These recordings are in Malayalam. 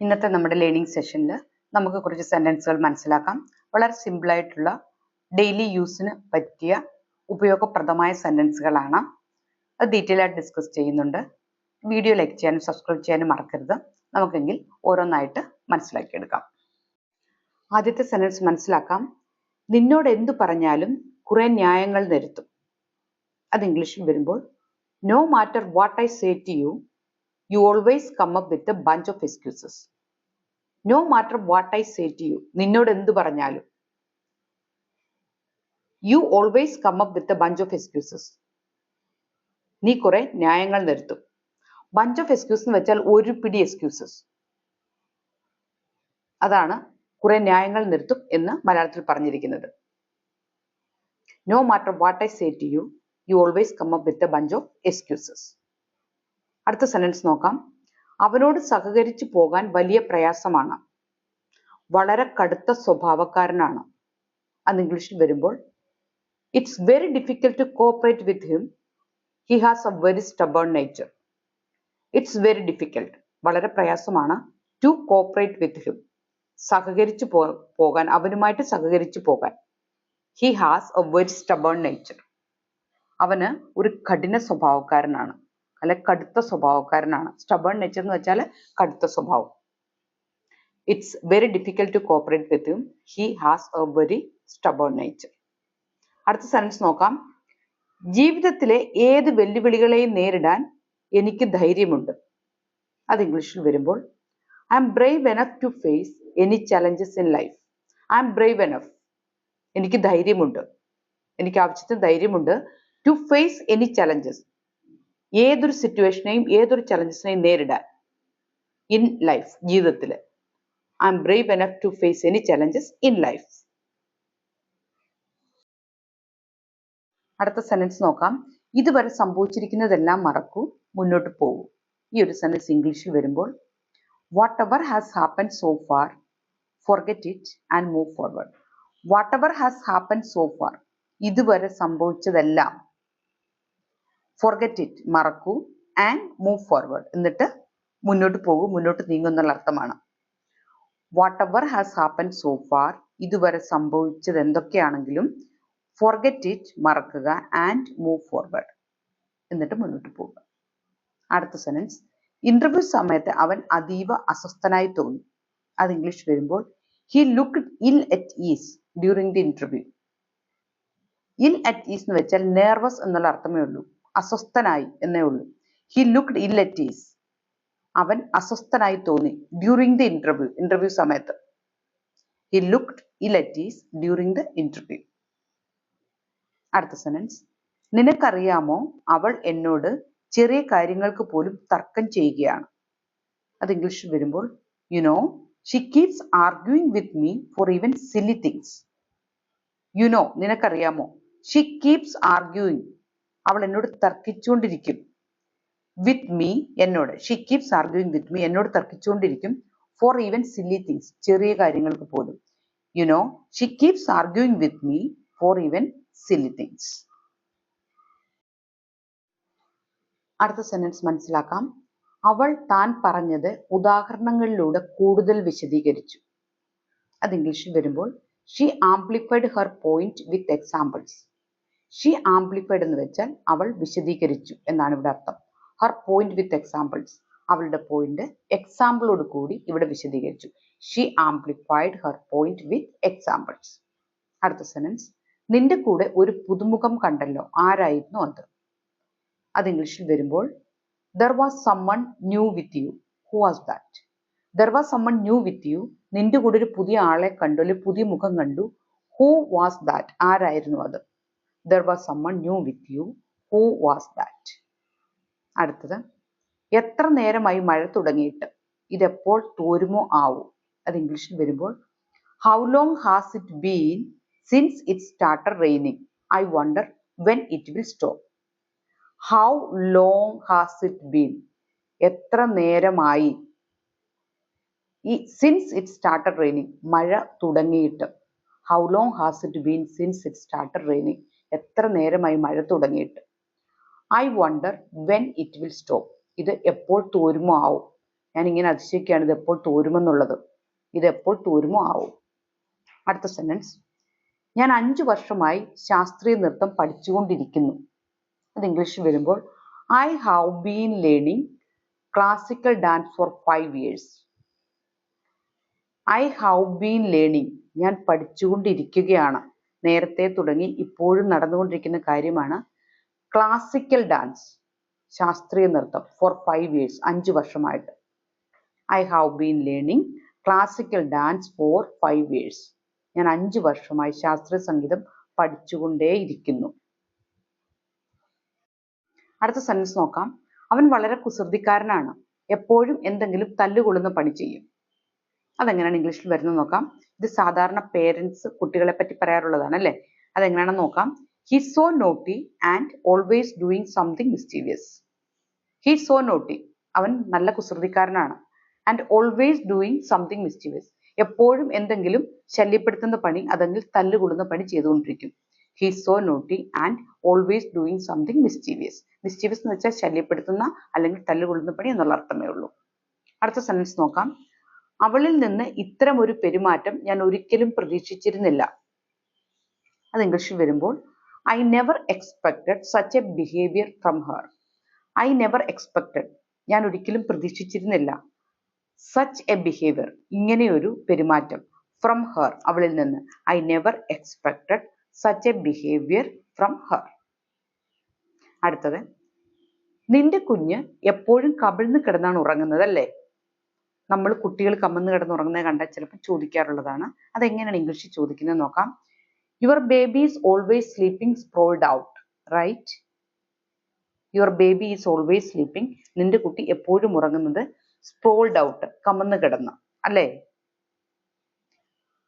ഇന്നത്തെ നമ്മുടെ ലേണിംഗ് സെഷനിൽ നമുക്ക് കുറച്ച് സെന്റൻസുകൾ മനസ്സിലാക്കാം. വളരെ സിമ്പിളായിട്ടുള്ള ഡെയിലി യൂസിന് പറ്റിയ ഉപയോഗപ്രദമായ സെന്റൻസുകളാണ് അത് ഡീറ്റെയിൽ ആയിട്ട് ഡിസ്കസ് ചെയ്യുന്നുണ്ട്. വീഡിയോ ലൈക്ക് ചെയ്യാനും സബ്സ്ക്രൈബ് ചെയ്യാനും മറക്കരുത്. നമുക്കെങ്കിൽ ഓരോന്നായിട്ട് മനസ്സിലാക്കിയെടുക്കാം. ആദ്യത്തെ സെന്റൻസ് മനസ്സിലാക്കാം. നിന്നോട് എന്തു പറഞ്ഞാലും കുറെ ന്യായങ്ങൾ നിരത്തും അത് ഇംഗ്ലീഷിൽ വരുമ്പോൾ no matter what I say to you you always come up with a bunch of excuses no matter what I say to you നിന്നോട് എന്ത് പറഞ്ഞാലും. You always come up with a bunch of excuses നീ കുറെ ന്യായങ്ങൾ നിരത്തും. ബഞ്ച് ഓഫ് എക്സ്ക്യൂസ് എന്ന് വെച്ചാൽ ഒരു പിടി എക്സ്ക്യൂസസ് അതാണ് കുറെ ന്യായങ്ങൾ നിർത്തും എന്ന് മലയാളത്തിൽ പറഞ്ഞിരിക്കുന്നത്. No matter what I say to you you always come up with a bunch of excuses അടുത്ത സെന്റൻസ് നോക്കാം. അവനോട് സഹകരിച്ചു പോകാൻ വലിയ പ്രയാസമാണ്. വളരെ കടുത്ത സ്വഭാവക്കാരനാണ്. അത് ഇംഗ്ലീഷിൽ വരുമ്പോൾ it's very difficult to cooperate with him he has a very stubborn nature it's very difficult വളരെ പ്രയാസമാണ്. ടു കോപ്പറേറ്റ് വിത്ത് ഹിം സഹകരിച്ചു പോകാൻ അവനുമായിട്ട് സഹകരിച്ചു പോകാൻ. He has a very stubborn nature അവന് ഒരു കഠിന സ്വഭാവക്കാരനാണ്. അല്ലെ കടുത്ത സ്വഭാവക്കാരനാണ്. സ്റ്റബൺ നെച്ചർ എന്ന് വെച്ചാൽ കടുത്ത സ്വഭാവം. It's very difficult to cooperate with him he has a very stubborn nature അടുത്ത സെൻസ് നോക്കാം. ജീവിതത്തിലെ ഏത് വെല്ലുവിളികളെയും നേരിടാൻ എനിക്ക് ധൈര്യമുണ്ട്. അത് ഇംഗ്ലീഷിൽ വരുമ്പോൾ I'm brave enough to face any challenges in life I'm brave enough എനിക്ക് ധൈര്യമുണ്ട്. എനിക്ക് ആവശ്യത്തിന് ധൈര്യമുണ്ട് ടു ഫേസ് എനി ചലഞ്ചസ് ഏതൊരു സിറ്റുവേഷനെയും ഏതൊരു ചലഞ്ചസിനെയും നേരിടാൻ ഇൻ ലൈഫ് ജീവിതത്തിൽ I'm brave enough to face any challenges in life അടുത്ത സെന്റൻസ് നോക്കാം. ഇതുവരെ സംഭവിച്ചിരിക്കുന്നതെല്ലാം മറക്കൂ മുന്നോട്ട് പോകൂ. ഈ ഒരു സെന്റൻസ് ഇംഗ്ലീഷിൽ വരുമ്പോൾ whatever has happen so far forget it and move forward whatever has happen so far ഇതുവരെ സംഭവിച്ചതെല്ലാം ഫോർഗെറ്റ് ഇറ്റ് മറക്കൂ. ആൻഡ് മൂവ് ഫോർവേഡ് എന്നിട്ട് മുന്നോട്ട് പോകൂ മുന്നോട്ട് നീങ്ങും എന്നുള്ള അർത്ഥമാണ്. Whatever has happen so far ഇതുവരെ സംഭവിച്ചത് എന്തൊക്കെയാണെങ്കിലും ഫോർഗെറ്റ് ഇറ്റ് മറക്കുക ആൻഡ് മൂവ് ഫോർവേഡ് എന്നിട്ട് മുന്നോട്ട് പോവുക. അടുത്ത സെനൻസ് ഇന്റർവ്യൂ സമയത്ത് അവൻ അതീവ അസ്വസ്ഥനായി തോന്നി. അത് ഇംഗ്ലീഷ് വരുമ്പോൾ he look ill at ease during the interview ill at ease എന്ന് വെച്ചാൽ നെർവസ് എന്നുള്ള അർത്ഥമേ ഉള്ളൂ. അസ്വസ്ഥനായി എന്നേ ഉള്ളൂ. ഹി ലുക്ഡ് ഇൽ അറ്റ് അവൻ അസ്വസ്ഥനായി തോന്നി ഡ്യൂറിങ് ദി ഇന്റർവ്യൂ ഇന്റർവ്യൂ സമയത്ത്. He looked ill at during the interview അടുത്ത സെനൻസ് നിനക്കറിയാമോ അവൾ എന്നോട് ചെറിയ കാര്യങ്ങൾക്ക് പോലും തർക്കം ചെയ്യുകയാണ്. അത് ഇംഗ്ലീഷിൽ വരുമ്പോൾ you know she keeps arguing with me for even silly things you know നിനക്കറിയാമോ ഷി കീപ്സ് ആർഗ്യൂയിങ് അവൾ എന്നോട് തർക്കിച്ചുകൊണ്ടിരിക്കും. വിത്ത് മീ എന്നോട്. She keeps arguing with me എന്നോട് തർക്കിച്ചുകൊണ്ടിരിക്കും. ഫോർ ഈവൻ സില്ലി തിങ്സ് ചെറിയ കാര്യങ്ങൾക്ക് പോലും. You know she keeps arguing with me for even silly things അടുത്ത സെന്റൻസ് മനസ്സിലാക്കാം. അവൾ താൻ പറഞ്ഞത് ഉദാഹരണങ്ങളിലൂടെ കൂടുതൽ വിശദീകരിച്ചു. അത് ഇംഗ്ലീഷിൽ വരുമ്പോൾ she amplified her point with examples she amplified എന്ന് വെച്ചാൽ അവൾ വിശദീകരിച്ചു എന്നാണ് ഇവിടെ അർത്ഥം. ഹർ പോയിന്റ് വിത്ത് എക്സാമ്പിൾസ് അവളുടെ പോയിന്റ് എക്സാമ്പിളോട് കൂടി ഇവിടെ വിശദീകരിച്ചു. She amplified her point with examples അടുത്ത സെനൻസ് നിന്റെ കൂടെ ഒരു പുതുമുഖം കണ്ടല്ലോ. ആരായിരുന്നു അത്? അത് ഇംഗ്ലീഷിൽ വരുമ്പോൾ there was someone new with you who was that there was someone new with you നിന്റെ കൂടെ ഒരു പുതിയ ആളെ കണ്ടു അല്ലെങ്കിൽ പുതിയ മുഖം കണ്ടു. ഹൂ വാസ് ദാറ്റ് ആരായിരുന്നു അത്? There was someone new with you who was that അടുത്തത് എത്ര നേരമായി മഴ തുടങ്ങിയിട്ട്? ഇതെപ്പോൾ തോരുമോ ആവൂ? അത് ഇംഗ്ലീഷിൽ വരുമ്പോൾ how long has it been since it started raining I wonder when it will stop how long has it been എത്ര നേരമായി? ഈ സിൻസ് ഇറ്റ് സ്റ്റാർട്ടർ റെയിനിങ് മഴ തുടങ്ങിയിട്ട്. How long has it been since it started raining എത്ര നേരമായി മഴ തുടങ്ങിയിട്ട്? I wonder when it will stop ഇത് എപ്പോൾ തോരുമോ ആവും. ഞാൻ ഇങ്ങനെ അതിശയിക്കുകയാണ് ഇത് എപ്പോൾ തോരുമെന്നുള്ളത്. ഇത് എപ്പോൾ തോരുമോ ആവും. അടുത്ത സെന്റൻസ് ഞാൻ അഞ്ചു വർഷമായി ശാസ്ത്രീയ നൃത്തം പഠിച്ചുകൊണ്ടിരിക്കുന്നു. അത് ഇംഗ്ലീഷിൽ വരുമ്പോൾ I have been learning classical dance for five years I have been learning ഞാൻ പഠിച്ചുകൊണ്ടിരിക്കുകയാണ്. നേരത്തെ തുടങ്ങി ഇപ്പോഴും നടന്നുകൊണ്ടിരിക്കുന്ന കാര്യമാണ് ക്ലാസിക്കൽ ഡാൻസ് ശാസ്ത്രീയ നൃത്തം ഫോർ ഫൈവ് ഇയേഴ്സ് അഞ്ച് വർഷമായിട്ട്. I have been learning classical dance for five years ഞാൻ അഞ്ച് വർഷമായി ശാസ്ത്രീയ സംഗീതം പഠിച്ചുകൊണ്ടേയിരിക്കുന്നു. അടുത്ത സെൻസ് നോക്കാം. അവൻ വളരെ കുസൃതിക്കാരനാണ്. എപ്പോഴും എന്തെങ്കിലും തല്ലുകൊള്ളുന്ന പണി ചെയ്യും. അതെങ്ങനെയാണ് ഇംഗ്ലീഷിൽ വരുന്നത് നോക്കാം. ഇത് സാധാരണ പേരൻസ് കുട്ടികളെ പറ്റി പറയാറുള്ളതാണ് അല്ലേ? അതെങ്ങനെയാണെന്ന് നോക്കാം. He so naughty and always doing something mysterious he so naughty അവൻ നല്ല കുസൃതിക്കാരനാണ്. And always doing something mysterious എപ്പോഴും എന്തെങ്കിലും ശല്യപ്പെടുത്തുന്ന പണി അതെങ്കിൽ തല്ലുകൊള്ളുന്ന പണി ചെയ്തുകൊണ്ടിരിക്കും. He so naughty and always doing something mysterious mischievous എന്ന് വെച്ചാൽ ശല്യപ്പെടുത്തുന്ന അല്ലെങ്കിൽ തല്ലുകൊള്ളുന്ന പണി എന്നുള്ള അർത്ഥമേ ഉള്ളൂ. അടുത്ത സെന്റൻസ് നോക്കാം. അവളിൽ നിന്ന് ഇത്തരം ഒരു പെരുമാറ്റം ഞാൻ ഒരിക്കലും പ്രതീക്ഷിച്ചിരുന്നില്ല. അത് ഇംഗ്ലീഷിൽ വരുമ്പോൾ I never expected such a behaviour from her I never expected ഞാൻ ഒരിക്കലും പ്രതീക്ഷിച്ചിരുന്നില്ല. സച്ച് എ ബിഹേവിയർ ഇങ്ങനെയൊരു പെരുമാറ്റം ഫ്രം ഹർ അവളിൽ നിന്ന്. I never expected such a behaviour from her അടുത്തത് നിന്റെ കുഞ്ഞ് എപ്പോഴും കമിഴ്ന്ന് കിടന്നാണ് ഉറങ്ങുന്നത് അല്ലേ നമ്മൾ കുട്ടികൾ കമന്ന് കിടന്ന് ഉറങ്ങുന്നത് കണ്ടാൽ ചിലപ്പോൾ ചോദിക്കാറുള്ളതാണ്. അതെങ്ങനെയാണ് ഇംഗ്ലീഷിൽ ചോദിക്കുന്നത് നോക്കാം. Your baby is always sleeping sprawled out right your baby is always sleeping നിന്റെ കുട്ടി എപ്പോഴും ഉറങ്ങുന്നത് സ്പ്രോൾഡ് ഔട്ട് കമന്ന് കിടന്ന് അല്ലേ?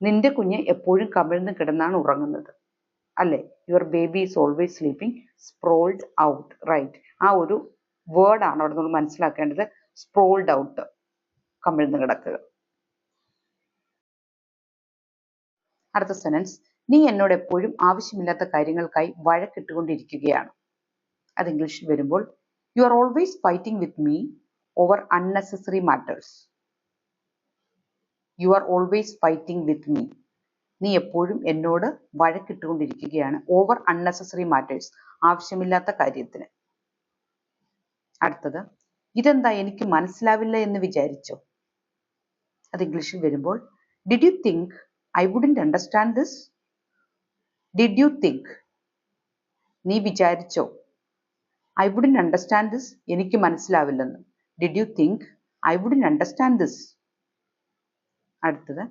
നിന്റെ കുഞ്ഞ് എപ്പോഴും കമിഴ്ന്ന് കിടന്നാണ് ഉറങ്ങുന്നത് അല്ലേ? Your baby is always sleeping sprawled out right ആ ഒരു വേർഡാണ് അവിടെ നമ്മൾ മനസ്സിലാക്കേണ്ടത് സ്പ്രോൾഡ് ഔട്ട് കമിഴ്ന്ന് കിടക്കുക. അടുത്ത സെനൻസ് നീ എന്നോട് എപ്പോഴും ആവശ്യമില്ലാത്ത കാര്യങ്ങൾക്കായി വഴക്കിട്ടുകൊണ്ടിരിക്കുകയാണ്. അത് ഇംഗ്ലീഷിൽ വരുമ്പോൾ you are always fighting with me over unnecessary matters you are always fighting with me നീ എപ്പോഴും എന്നോട് വഴക്കിട്ടുകൊണ്ടിരിക്കുകയാണ് ഓവർ അൺനെസസറി മാറ്റേഴ്സ് ആവശ്യമില്ലാത്ത കാര്യത്തിന്. അടുത്തത് ഇതെന്താ എനിക്ക് മനസ്സിലാവില്ല എന്ന് വിചാരിച്ചോ? അത് ഇംഗ്ലീഷിൽ വരുമ്പോൾ did you think I wouldn't understand this did you think നീ വിചാരിച്ചോ ഐ വുഡന്റ് അണ്ടർസ്റ്റാൻഡ് ദിസ് എനിക്ക് മനസ്സിലാവില്ലെന്ന്. Did you think I wouldn't understand this അടുത്തത്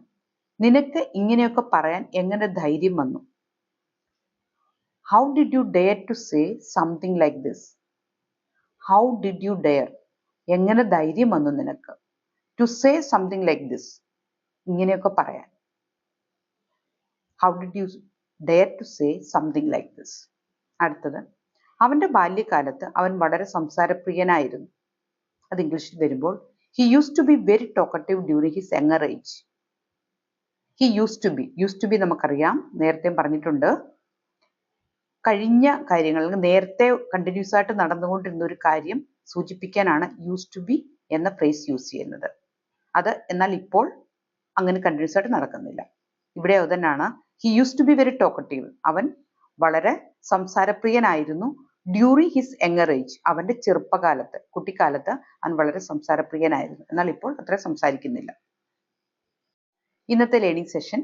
നിനക്ക് ഇങ്ങനെയൊക്കെ പറയാൻ എങ്ങനെ ധൈര്യം വന്നു? How did you dare to say something like this how did you dare എങ്ങനെ ധൈര്യം വന്നു നിനക്ക്? To say something like this ഇങ്ങനെയൊക്കെ പറയാൻ. How did you dare to say something like this അടുത്തത് അവന്റെ ബാല്യകാലത്ത് അവൻ വളരെ സംസാരപ്രിയനായിരുന്നു. അത് ഇംഗ്ലീഷിൽ വരുമ്പോൾ he use to be very talkative during his younger age he use to be use to be നമുക്കറിയാം. നേരത്തെ പറഞ്ഞിട്ടുണ്ട്. കഴിഞ്ഞ കാര്യങ്ങൾ നേരത്തെ കണ്ടിന്യൂസ് ആയിട്ട് നടന്നുകൊണ്ടിരുന്ന ഒരു കാര്യം സൂചിപ്പിക്കാനാണ് യൂസ് ടു ബി എന്ന ഫ്രേസ് യൂസ് ചെയ്യുന്നത്. അത് എന്നാൽ ഇപ്പോൾ അങ്ങനെ കണ്ടിന്യൂസ് ആയിട്ട് നടക്കുന്നില്ല. ഇവിടെ അത് തന്നെയാണ് he use to be very talkative അവൻ വളരെ സംസാരപ്രിയനായിരുന്നു. ഡ്യൂറിങ് ഹിസ് യങ്ങർ ഏജ് അവന്റെ ചെറുപ്പകാലത്ത് കുട്ടിക്കാലത്ത് അവൻ വളരെ സംസാരപ്രിയനായിരുന്നു. എന്നാൽ ഇപ്പോൾ അത്ര സംസാരിക്കുന്നില്ല. ഇന്നത്തെ ലേണിംഗ് സെഷൻ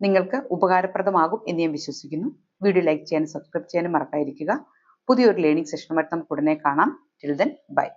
നിങ്ങൾക്ക് ഉപകാരപ്രദമാകും എന്ന് ഞാൻ വിശ്വസിക്കുന്നു. വീഡിയോ ലൈക്ക് ചെയ്യാനും സബ്സ്ക്രൈബ് ചെയ്യാനും മറക്കാതിരിക്കുക. പുതിയൊരു ലേണിംഗ് സെഷനുമായിട്ട് നമുക്ക് ഉടനെ കാണാം. Till then bye